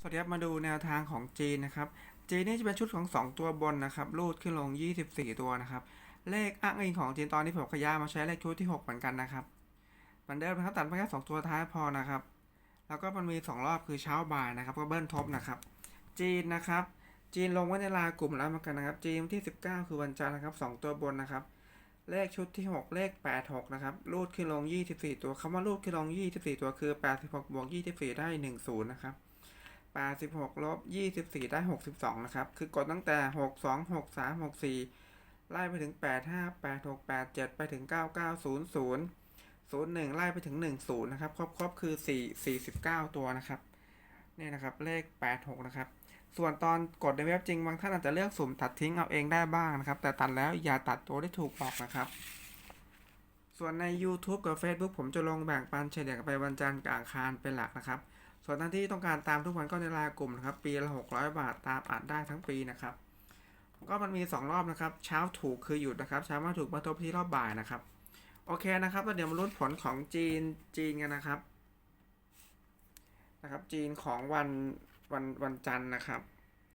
สวัสดีครับมาดูแนวทางของจีนนะครับจีนนี่จะเป็นชุดของ 2 ตัวบนนะครับรูดขึ้นลง 24 ตัวนะครับ เลขอ้างอิงของจีนตอนนี้ผมขย้ายมาใช้เลขชุดที่ 6 เหมือนกันนะครับเหมือนเดิมนะครับตัดไปแค่2ตัวท้ายพอนะครับ แล้วก็มันมี 2 รอบคือเช้าบ่ายนะครับก็เบิ้ลทบนะครับ จีนนะครับ จีนลงไว้ในลากลุ่มแล้วเหมือนกันนะครับ จีนที่ 19 คือวันจันทร์นะครับ 2 ตัวบนนะครับ เลขชุดที่ 6 เลข 86 นะครับรูดขึ้นลง 24 ตัวคำว่ารูดขึ้นลง 24 ตัวคือ 86บวก24 ได้ 10 นะครับ 86ลบ24 ได้ 62 นะครับ คือกดตั้งแต่ 62 63 64 ไล่ไปถึง 85 86 87 ไปถึง 99 00 01 ไล่ไปถึง 10 นะครับ ครบครบคือ 4 49 ตัวนะครับนี่นะครับ เลข 86 นะครับ ส่วนตอนกดในเว็บจริงบางท่านอาจจะเลือกสุ่มตัดทิ้งเอาเองได้บ้างนะครับ แต่ตัดแล้วอย่าตัดตัวที่ถูกบอกนะครับ ส่วนใน YouTube กับ Facebook ผมจะลงแบ่งปันเฉลี่ยไปวันจันทร์กับอังคารเป็นหลักนะครับ ส่วนท่านที่ต้องการตามทุกวันก็ในรายกลุ่มนะครับ ปีละ 600 บาทตามอ่านได้ทั้งปีนะครับ ก็มันมี 2 รอบนะครับ เช้าถูกคือหยุดนะครับ เช้ามาถูกมาทบที่รอบบ่ายนะครับ โอเคนะครับแล้วเดี๋ยวมาลุ้นผลของจีนจีนกันนะครับ นะครับ จีนของวันวันวันจันทร์นะครับ